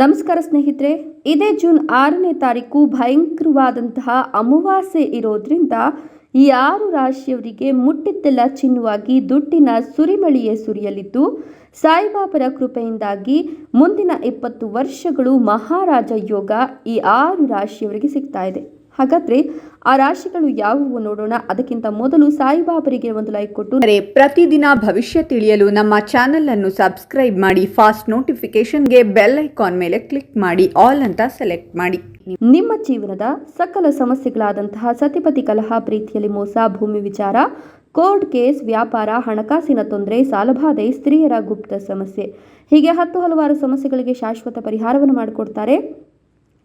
ನಮಸ್ಕಾರ ಸ್ನೇಹಿತರೆ, ಇದೇ ಜೂನ್ ಆರನೇ ತಾರೀಕು ಭಯಂಕರವಾದಂತಹ ಅಮಾವಾಸ್ಯೆ ಇರೋದ್ರಿಂದ ಈ ಆರು ರಾಶಿಯವರಿಗೆ ಮುಟ್ಟಿದ್ದೆಲ್ಲ ಚಿನ್ನುವಾಗಿ ದುಡ್ಡಿನ ಸುರಿಮಳಿಯೇ ಸುರಿಯಲಿದ್ದು, ಸಾಯಿಬಾಬರ ಕೃಪೆಯಿಂದಾಗಿ ಮುಂದಿನ ಇಪ್ಪತ್ತು ವರ್ಷಗಳು ಮಹಾರಾಜ ಯೋಗ ಈ ಆರು ರಾಶಿಯವರಿಗೆ ಸಿಗ್ತಾ ಇದೆ. ಹಾಗಾದ್ರೆ ಆ ರಾಶಿಗಳು ಯಾವುವು ನೋಡೋಣ. ಅದಕ್ಕಿಂತ ಮೊದಲು ಸಾಯಿಬಾಬರಿಗೆ ಒಂದು ಲೈಕ್ ಕೊಟ್ಟು. ಪ್ರತಿದಿನ ಭವಿಷ್ಯ ತಿಳಿಯಲು ನಮ್ಮ ಚಾನೆಲ್ ಅನ್ನು ಸಬ್ಸ್ಕ್ರೈಬ್ ಮಾಡಿ ಫಾಸ್ಟ್ ನೋಟಿಫಿಕೇಶನ್ಗೆ ಬೆಲ್ ಐಕಾನ್ ಮೇಲೆ ಕ್ಲಿಕ್ ಮಾಡಿ ಆಲ್ ಅಂತ ಸೆಲೆಕ್ಟ್ ಮಾಡಿ. ನಿಮ್ಮ ಜೀವನದ ಸಕಲ ಸಮಸ್ಯೆಗಳಾದಂತಹ ಸತಿಪತಿ ಕಲಹ ಪ್ರೀತಿಯಲ್ಲಿ ಮೋಸ ಭೂಮಿ ವಿಚಾರ ಕೋರ್ಟ್ ಕೇಸ್ ವ್ಯಾಪಾರ ಹಣಕಾಸಿನ ತೊಂದರೆ ಸಾಲಬಾಧೆ ಸ್ತ್ರೀಯರ ಗುಪ್ತ ಸಮಸ್ಯೆ. ಹೀಗೆ ಹತ್ತು ಹಲವಾರು ಸಮಸ್ಯೆಗಳಿಗೆ ಶಾಶ್ವತ ಪರಿಹಾರವನ್ನು ಮಾಡಿಕೊಡ್ತಾರೆ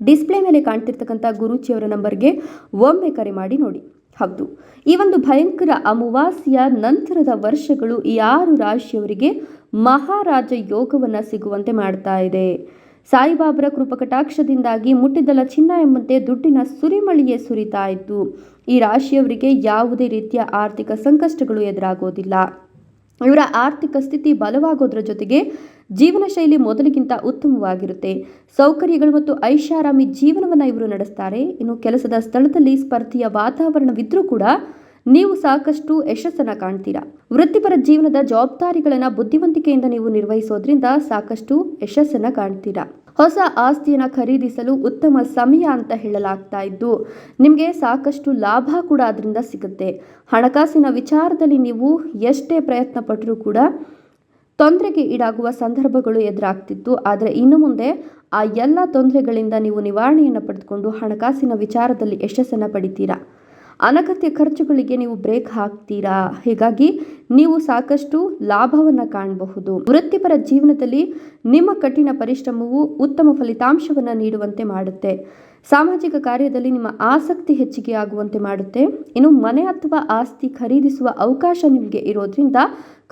ಡಿಸ್ಪ್ಲೇ ಮೇಲೆ ಕಾಣ್ತಿರ್ತಕ್ಕಂಥ ಗುರುಜಿಯವರ ನಂಬರ್ಗೆ ಒಮ್ಮೆ ಕರೆ ಮಾಡಿ ನೋಡಿ. ಹೌದು. ಈ ಒಂದು ಭಯಂಕರ ಅಮಾವಾಸ್ಯ ನಂತರದ ವರ್ಷಗಳು ಈ ಆರು ರಾಶಿಯವರಿಗೆ ಮಹಾರಾಜ ಯೋಗವನ್ನು ಸಿಗುವಂತೆ ಮಾಡ್ತಾ ಇದೆ. ಸಾಯಿಬಾಬರ ಕೃಪಕಟಾಕ್ಷದಿಂದಾಗಿ ಮುಟ್ಟಿದ್ದಲ ಚಿನ್ನ ಎಂಬಂತೆ ದುಡ್ಡಿನ ಸುರಿಮಳಿಯೇ ಸುರಿತಾ ಇತ್ತು. ಈ ರಾಶಿಯವರಿಗೆ ಯಾವುದೇ ರೀತಿಯ ಆರ್ಥಿಕ ಸಂಕಷ್ಟಗಳು ಎದುರಾಗೋದಿಲ್ಲ. ಇವರ ಆರ್ಥಿಕ ಸ್ಥಿತಿ ಬಲವಾಗೋದ್ರ ಜೊತೆಗೆ ಜೀವನ ಶೈಲಿ ಮೊದಲಿಗಿಂತ ಉತ್ತಮವಾಗಿರುತ್ತೆ. ಸೌಕರ್ಯಗಳು ಮತ್ತು ಐಷಾರಾಮಿ ಜೀವನವನ್ನು ಇವರು ನಡೆಸ್ತಾರೆ. ಇನ್ನು ಕೆಲಸದ ಸ್ಥಳದಲ್ಲಿ ಸ್ಪರ್ಧೆಯ ವಾತಾವರಣವಿದ್ರೂ ಕೂಡ ನೀವು ಸಾಕಷ್ಟು ಯಶಸ್ಸನ್ನು ಕಾಣ್ತೀರಾ. ವೃತ್ತಿಪರ ಜೀವನದ ಜವಾಬ್ದಾರಿಗಳನ್ನು ಬುದ್ಧಿವಂತಿಕೆಯಿಂದ ನೀವು ನಿರ್ವಹಿಸೋದ್ರಿಂದ ಸಾಕಷ್ಟು ಯಶಸ್ಸನ್ನು ಕಾಣ್ತೀರಾ. ಹೊಸ ಆಸ್ತಿಯನ್ನು ಖರೀದಿಸಲು ಉತ್ತಮ ಸಮಯ ಅಂತ ಹೇಳಲಾಗ್ತಾ ಇದ್ದು, ನಿಮಗೆ ಸಾಕಷ್ಟು ಲಾಭ ಕೂಡ ಅದರಿಂದ ಸಿಗುತ್ತೆ. ಹಣಕಾಸಿನ ವಿಚಾರದಲ್ಲಿ ನೀವು ಎಷ್ಟೇ ಪ್ರಯತ್ನ ಪಟ್ಟರೂ ಕೂಡ ತೊಂದರೆಗೆ ಈಡಾಗುವ ಸಂದರ್ಭಗಳು ಎದುರಾಗ್ತಿತ್ತು. ಆದರೆ ಇನ್ನು ಮುಂದೆ ಆ ಎಲ್ಲ ತೊಂದರೆಗಳಿಂದ ನೀವು ನಿವಾರಣೆಯನ್ನು ಪಡೆದುಕೊಂಡು ಹಣಕಾಸಿನ ವಿಚಾರದಲ್ಲಿ ಯಶಸ್ಸನ್ನು ಪಡಿತೀರಾ? ಅನಗತ್ಯ ಖರ್ಚುಗಳಿಗೆ ನೀವು ಬ್ರೇಕ್ ಹಾಕ್ತೀರಾ? ಹೀಗಾಗಿ ನೀವು ಸಾಕಷ್ಟು ಲಾಭವನ್ನು ಕಾಣಬಹುದು. ವೃತ್ತಿಪರ ಜೀವನದಲ್ಲಿ ನಿಮ್ಮ ಕಠಿಣ ಪರಿಶ್ರಮವು ಉತ್ತಮ ಫಲಿತಾಂಶವನ್ನು ನೀಡುವಂತೆ ಮಾಡುತ್ತೆ. ಸಾಮಾಜಿಕ ಕಾರ್ಯದಲ್ಲಿ ನಿಮ್ಮ ಆಸಕ್ತಿ ಹೆಚ್ಚಿಗೆ ಆಗುವಂತೆ ಮಾಡುತ್ತೆ. ಇನ್ನು ಮನೆ ಅಥವಾ ಆಸ್ತಿ ಖರೀದಿಸುವ ಅವಕಾಶ ನಿಮಗೆ ಇರೋದ್ರಿಂದ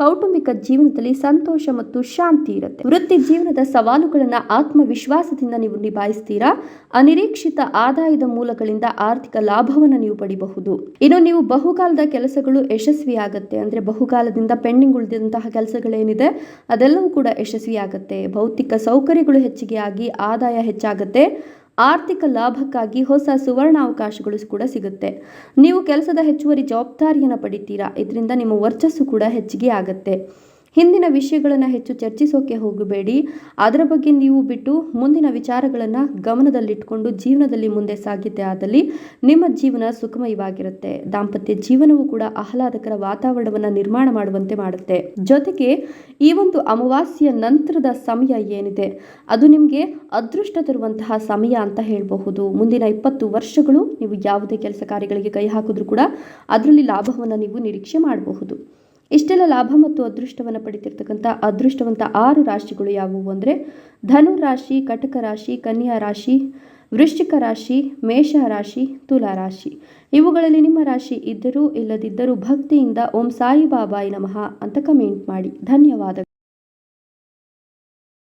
ಕೌಟುಂಬಿಕ ಜೀವನದಲ್ಲಿ ಸಂತೋಷ ಮತ್ತು ಶಾಂತಿ ಇರುತ್ತೆ. ವೃತ್ತಿ ಜೀವನದ ಸವಾಲುಗಳನ್ನು ಆತ್ಮವಿಶ್ವಾಸದಿಂದ ನೀವು ನಿಭಾಯಿಸ್ತೀರಾ? ಅನಿರೀಕ್ಷಿತ ಆದಾಯದ ಮೂಲಗಳಿಂದ ಆರ್ಥಿಕ ಲಾಭವನ್ನು ನೀವು ಪಡಿಬಹುದು. ಇನ್ನು ನೀವು ಬಹುಕಾಲದ ಕೆಲಸಗಳು ಯಶಸ್ವಿಯಾಗುತ್ತೆ ಅಂದ್ರೆ ಬಹುಕಾಲದಿಂದ ಪೆಂಡಿಂಗ್ ಉಳಿದಂತಹ ಕೆಲಸಗಳೇನಿದೆ, ಅದೆಲ್ಲವೂ ಕೂಡ ಯಶಸ್ವಿಯಾಗುತ್ತೆ ಭೌತಿಕ ಸೌಕರ್ಯಗಳು ಹೆಚ್ಚಿಗೆ ಆಗಿ ಆದಾಯ ಹೆಚ್ಚಾಗತ್ತೆ. ಆರ್ಥಿಕ ಲಾಭಕ್ಕಾಗಿ ಹೊಸ ಸುವರ್ಣಾವಕಾಶಗಳು ಕೂಡ ಸಿಗುತ್ತೆ. ನೀವು ಕೆಲಸದ ಹೆಚ್ಚುವರಿ ಜವಾಬ್ದಾರಿಯನ್ನು ಪಡಿತೀರಾ? ಇದರಿಂದ ನಿಮ್ಮ ವರ್ಚಸ್ಸು ಕೂಡ ಹೆಚ್ಚಿಗೆ ಆಗುತ್ತೆ. ಹಿಂದಿನ ವಿಷಯಗಳನ್ನು ಹೆಚ್ಚು ಚರ್ಚಿಸೋಕೆ ಹೋಗಬೇಡಿ. ಅದರ ಬಗ್ಗೆ ನೀವು ಬಿಟ್ಟು ಮುಂದಿನ ವಿಚಾರಗಳನ್ನು ಗಮನದಲ್ಲಿಟ್ಕೊಂಡು ಜೀವನದಲ್ಲಿ ಮುಂದೆ ಸಾಗಿದ್ದೆ ಆದಲ್ಲಿ ನಿಮ್ಮ ಜೀವನ ಸುಖಮಯವಾಗಿರುತ್ತೆ. ದಾಂಪತ್ಯ ಜೀವನವೂ ಕೂಡ ಆಹ್ಲಾದಕರ ವಾತಾವರಣವನ್ನು ನಿರ್ಮಾಣ ಮಾಡುವಂತೆ ಮಾಡುತ್ತೆ. ಜೊತೆಗೆ ಈ ಒಂದು ಅಮಾವಾಸ್ಯ ನಂತರದ ಸಮಯ ಏನಿದೆ? ಅದು ನಿಮಗೆ ಅದೃಷ್ಟ ತರುವಂತಹ ಸಮಯ ಅಂತ ಹೇಳಬಹುದು. ಮುಂದಿನ ಇಪ್ಪತ್ತು ವರ್ಷಗಳು ನೀವು ಯಾವುದೇ ಕೆಲಸ ಕಾರ್ಯಗಳಿಗೆ ಕೈ ಹಾಕಿದ್ರೂ ಕೂಡ ಅದರಲ್ಲಿ ಲಾಭವನ್ನು ನೀವು ನಿರೀಕ್ಷೆ ಮಾಡಬಹುದು. ಇಷ್ಟೆಲ್ಲ ಲಾಭ ಮತ್ತು ಅದೃಷ್ಟವನ್ನು ಪಡಿತಿರ್ತಕ್ಕಂಥ ಅದೃಷ್ಟವಂತ ಆರು ರಾಶಿಗಳು ಯಾವುವು ಅಂದರೆ ಧನು ರಾಶಿ, ಕಟಕ ರಾಶಿ, ಕನ್ಯಾ ರಾಶಿ, ವೃಶ್ಚಿಕ ರಾಶಿ, ಮೇಷ ರಾಶಿ, ತುಲಾ ರಾಶಿ. ಇವುಗಳಲ್ಲಿ ನಿಮ್ಮ ರಾಶಿ ಇದ್ದರೂ ಇಲ್ಲದಿದ್ದರೂ ಭಕ್ತಿಯಿಂದ ಓಂ ಸಾಯಿಬಾಬಾಯಿ ನಮಃ ಅಂತ ಕಮೆಂಟ್ ಮಾಡಿ. ಧನ್ಯವಾದ